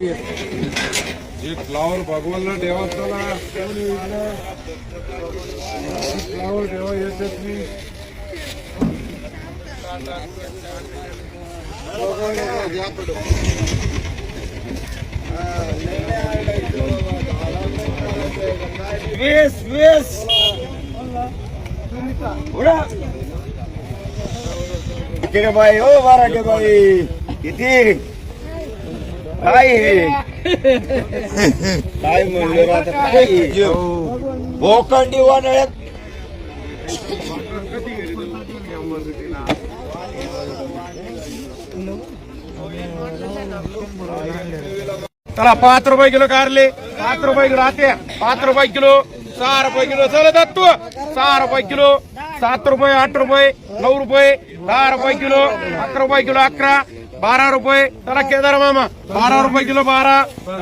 हे फ्लावर भगवानला देवा फ्लावर देवा येतात मी. वीस वीस. उडा. किती रे बाई हो बारा गे बाई. किती काय काय म्हणलं आता काय? भोकंडी वानळ्यात. चला पाच रुपये किलो कारले. पाच रुपये किलो आते पाच रुपये किलो सहा रुपये किलो. चला दत्तू. सहा रुपये किलो सात रुपये आठ रुपये नऊ रुपये दहा रुपये किलो अकरा रुपये किलो अकरा. बारा रुपये. चला केदार मामा. बारा रुपये किलो बारा.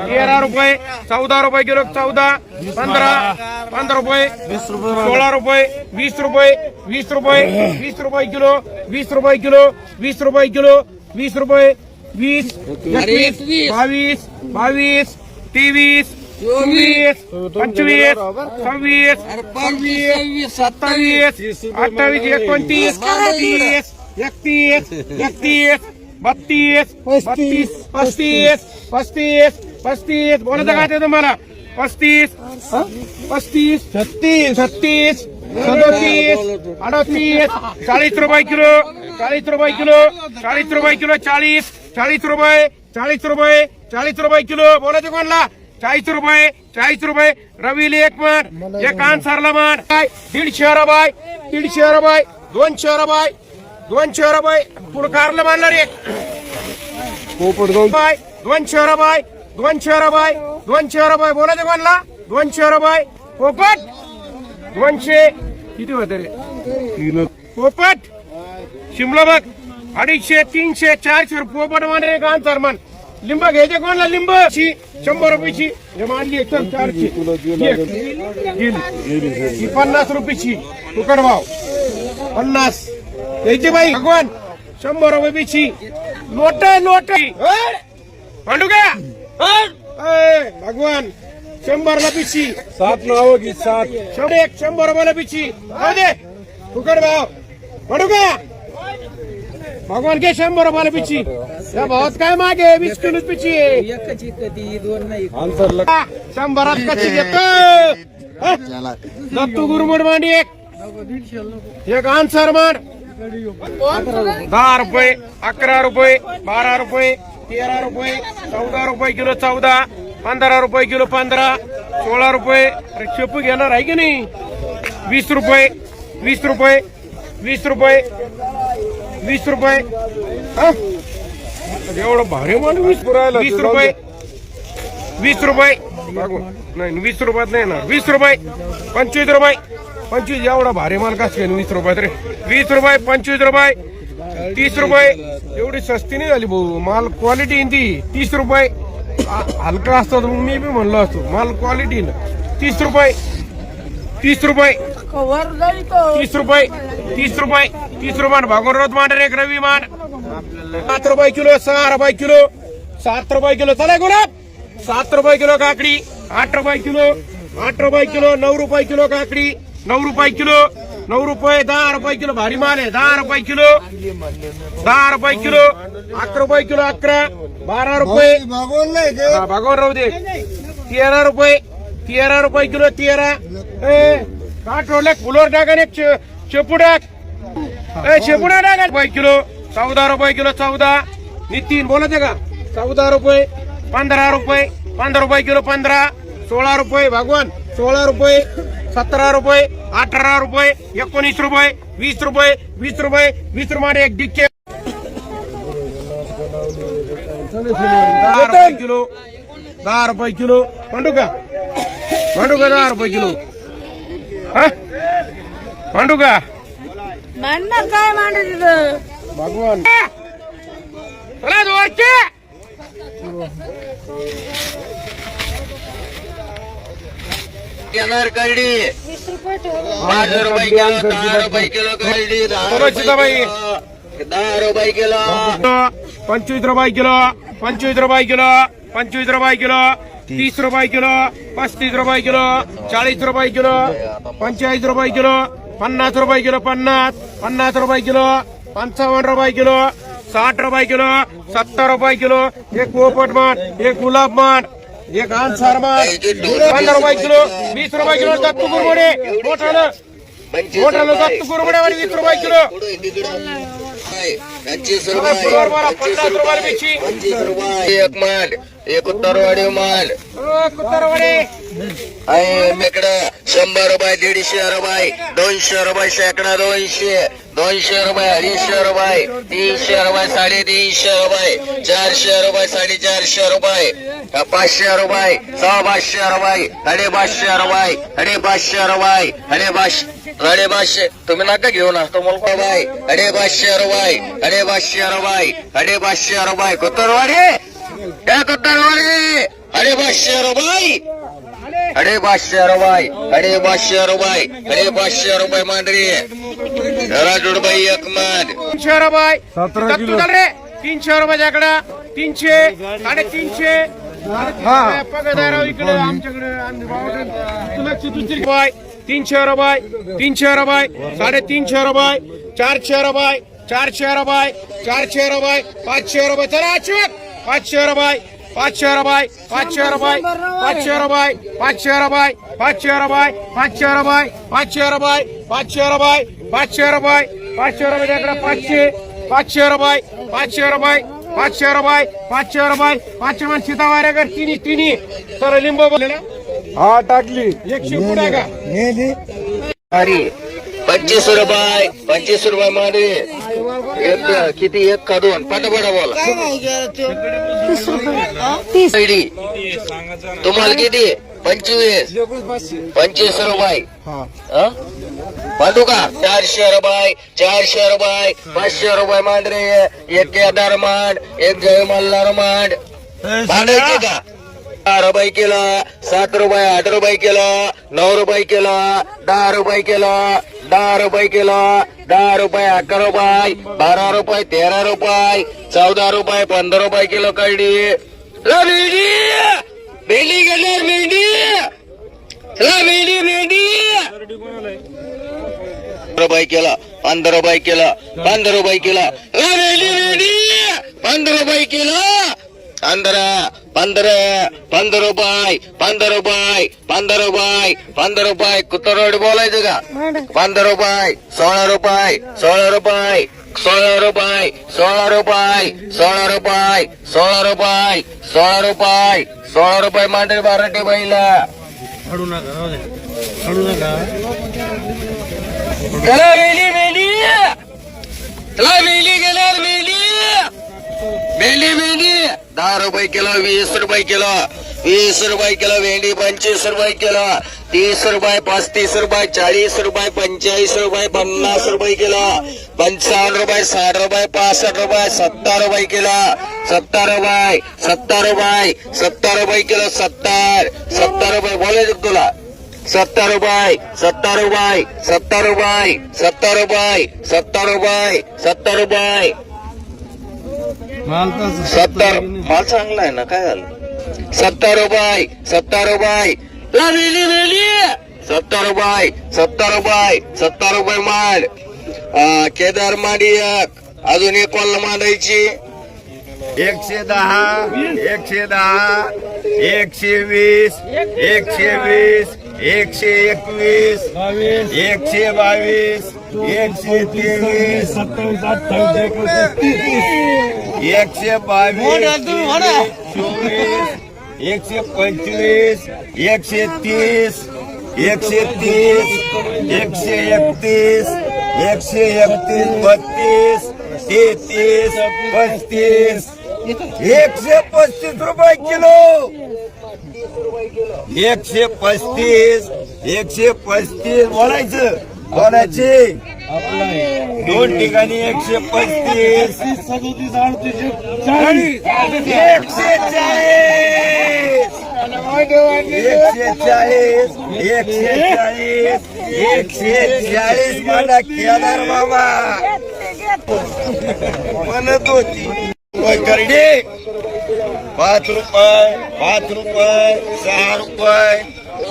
तेरा रुपये. चौदा रुपये किलो चौदा. पंधरा. पंधरा रुपये. सोळा रुपये. वीस रुपये. वीस रुपये. वीस रुपये किलो. वीस रुपये किलो. वीस रुपये किलो. वीस रुपये. वीस. एकवीस. बावीस. बावीस. तेवीस. चोवीस. पंचवीस. सव्वीस. सव्वीस. सत्तावीस. अठ्ठावीस. एकोणतीस. तीस. एकतीस. एकतीस. बत्तीस बत्तीस पस्तीस पस्तीस पस्तीस. बोलायचं काय ते तुम्हाला? पस्तीस पस्तीस छत्तीस. छत्तीस सदोतीस अडतीस. चाळीस रुपये किलो चाळीस रुपये किलो चाळीस रुपये किलो चाळीस चाळीस रुपये चाळीस रुपये चाळीस रुपये किलो. बोलायचं कोणला? चाळीस रुपये चाळीस रुपये. रवीले एक मान एक आन्सरला मान काय दीडशे रुपये दीडशे रुपये दोनशे रुपये. दोनशे रुपये पुढे कारला मानणार एक. पोपट दोन रुपये दोनशे रुपये दोनशे रुपये दोनशे रुपये बोलायचं कोणला? दोनशे रुपये पोपट. दोनशे. किती होते रे? पोपट. शिमला बघ. अडीचशे तीनशे चारशे रुपये. पोपट मान एक आन्सर मान. लिंब घ्यायचे कोणला? लिंब. शी. शंभर रुपयाची. हे मानली एक चल चारशे. पन्नास रुपयाची. तुकड भाव. पन्नास. द्यायची बाई. भगवान. शंभर रुपये पिची नोट नोट भांडू का? ए, भगवान. शंभर ला पिची सात नाव घे सात? शंभर एक शंभर रुपयाला पिची जाऊ दे. फुकट भाव. भांडू का? भगवान घे शंभर रुपयाला पिची या भावात काय मागे वीस किलो पिची आहे. एकची कधी दोन नाही हा, शंभरात कशी घेतो? दत्तू गुरुमड मांडी एक. एक आन्सर मांड दहा रुपये अकरा रुपये बारा रुपये तेरा रुपये चौदा रुपये किलो चौदा पंधरा रुपये किलो पंधरा सोळा रुपये. अरे शेपू घेणार आहे की नाही? वीस रुपये वीस रुपये वीस रुपये वीस रुपये. हा? एवढं भारी माल वीस वीस रुपये. वीस रुपये. नाही वीस रुपयात नाही ना वीस रुपये. पंचवीस रुपये. पंचवीस एवढा भारी माल कसं काय वीस रुपयात रे वीस रुपये पंचवीस रुपये तीस रुपये. एवढी सस्ती नाही झाली भाऊ. माल क्वालिटी ती. तीस रुपये. हलका असतो तर मग मी बी म्हणलो असतो. माल क्वालिटी ना. तीस रुपये. तीस रुपये. तीस रुपये. तीस रुपये. तीस रुपये भागून रोज मांडर एक रवी मान सात रुपये किलो सहा रुपये किलो. सात रुपये किलो. चला गुलाब. सात रुपये किलो काकडी. आठ रुपये किलो. आठ रुपये किलो. नऊ रुपये किलो काकडी. नऊ रुपये किलो नऊ रुपये दहा रुपये किलो भारी माल आहे. दहा रुपये किलो दहा रुपये किलो अकरा रुपये किलो अकरा बारा रुपये. भगवान राहू दे. तेरा रुपये तेरा रुपये किलो तेरा. ए काठ रोले फुलोर टाका एक शेपू टाक ए शेपुडा टाका रुपये किलो चौदा रुपये किलो चौदा. नितीन बोलायचं का? चौदा रुपये पंधरा रुपये पंधरा रुपये किलो पंधरा. सोळा रुपये भगवान सोळा रुपये. सतरा रुपये अठरा रुपये एकोणीस रुपये वीस रुपये वीस रुपये वीस रुपये एक डिक्के। दहा रुपये किलो दहा रुपये किलो। मांडू का मांडू का दहा रुपये किलो। हा? मांडू का मांडणार काय मांडत तिथं भगवान। चला येणार करडी पाच रुपये किलो दहा रुपये किलो करडी दहा रुपये. किलो, दहा रुपये किलो पंचवीस रुपये किलो पंचवीस रुपये किलो पंचवीस रुपये किलो तीस रुपये किलो पस्तीस रुपये किलो चाळीस रुपये किलो पंचेचाळीस रुपये किलो पन्नास रुपये किलो पन्नास पन्नास रुपये किलो पंचावन्न रुपये किलो साठ रुपये किलो सत्तर रुपये किलो एक पोपट मान एक गुलाब मान एक आनसार मान पंधरा रुपये किलो वीस रुपये किलो दत्तू कुरमुडे मोठालं मोठालं दत्तू कुरमुडे वीस रुपये किलो. पंचवीस फुलवर मला. एक उत्तरवाडी माल इकडं शंभर रुपये दीडशे रुपये दोनशे रुपये शेकडा दोनशे. दोनशे रुपये अडीचशे रुपये तीनशे रुपये साडेतीनशे रुपये चारशे रुपये साडेचारशे रुपये. पाचशे रुपये सहा पाचशे रुपये साडे पाचशे रुपये साडे पाचशे रुपये साडे पाचशे साडे पाचशे तुम्ही नका घेऊ ना. तुम्हाला बाय साडे पाचशे रुपये साडे पाचशे रुपये साडे पाचशे रुपये. कुत्तरवाडी! साडे पाचशे रुपये अडे पाचशे रुपये अडे पाचशे रुपये अडे पाचशे रुपये मांडरी। राजू रुपये एक मान तीनशे रुपये रे। तीनशे रुपयाच्याकडे तीनशे। साडेतीनशे पगदाराव इकडे आमच्याकडे आम्ही. तुला दुसरी रुपये तीनशे रुपये तीनशे रुपये साडेतीनशे रुपये चारशे रुपये चारशे रुपये चारशे रुपये पाचशे रुपये चला अच्युत पाचशे रुपये पाचशे रुपये पाचशे रुपये पाचशे रुपये पाचशे रुपये पाचशे रुपये पाचशे रुपये पाचशे रुपये पाचशे रुपये पाचशे रुपये पाचशे रुपयाच्याकडे पाचशे पाचशे रुपये पाचशे रुपये पाचशे रुपये पाचशे रुपये पाचशे मन सीतावाऱ्याकर तिन्ही तिन्ही तर लिंबू बोलले ना हा टाकली एकशे पुढे का अरे पंचवीस रुपये पंचवीस रुपये मांडरी एक किती? एक का दोन? पटापटा बोला. आयडी. तुम्हाला किती? पंचवीस. पंचवीस रुपये. हं? बांधू का? चारशे रुपये चारशे रुपये पाचशे रुपये मांडरे. एक केदार मांड एक जय मल्हार मांड बांधायचे का? दहा रुपये किलो सात रुपये आठ रुपये किलो नऊ रुपये किलो दहा रुपये किलो दहा रुपये किलो दहा रुपये अकरा रुपये बारा रुपये तेरा रुपये चौदा रुपये पंधरा रुपये किलो कळडी ला भेंडी! भेंडी गेल्यावर भेंडी! ला भेंडी भेंडी! रुपये किलो पंधरा रुपये किलो पंधरा रुपये किलो. ला भेंडी भेंडी! पंधरा रुपये किलो! पंधरा पंधरा पंधरा रुपये पंधरा रुपये पंधरा रुपये पंधरा रुपये कुत्तरोड बोलायचं का पंधरा रुपये सोळा रुपये सोळा रुपये सोळा रुपये सोळा रुपये सोळा रुपये सोळा रुपये सोळा रुपये सोळा रुपये मांडे बाराटे बाईला त्याला मेली मेली त्याला दहा रुपये किलो वीस रुपये किलो वीस रुपये किलो भेंडी पंचवीस रुपये किलो तीस रुपये पस्तीस रुपये चाळीस रुपये पंचेचाळीस रुपये पन्नास रुपये किलो पंचावन्न रुपये साठ रुपये पासष्ट रुपये सत्तर रुपये किलो सत्तर रुपये सत्तर रुपये सत्तर रुपये किलो सत्तर सत्तर रुपये बोलायचं तुला. सत्तर रुपये सत्तर रुपये सत्तर रुपये सत्तर रुपये सत्तर रुपये सत्तर रुपये. सत्तर. माल चांगला आहे ना काय झालं? सत्तर रुपये सत्तर रुपये वेली सत्तर रुपये सत्तर रुपये सत्तर रुपये माल. केदार माडी एक. अजून एक कोल्हा मांडायची. एकशे दहा एकशे दहा एकशे वीस एकशे वीस एकशे एकवीस एकशे बावीस एकशे तेवीस एकशे बावीस चोवीस एकशे पंचवीस एकशे तीस एकशे तीस एकशे एकतीस एकशे एकतीस बत्तीस तेहतीस पस्तीस एकशे पस्तीस रुपये किलो एकशे पस्तीस एकशे पस्तीस बोलायचं कोणाचे दोन ठिकाणी एकशे पस्तीस एकशे चाळीस एकशे चाळीस एकशे चाळीस एकशे चाळीस मला केदार बाबा म्हणत होती करडे पाच रुपये पाच रुपये सहा रुपये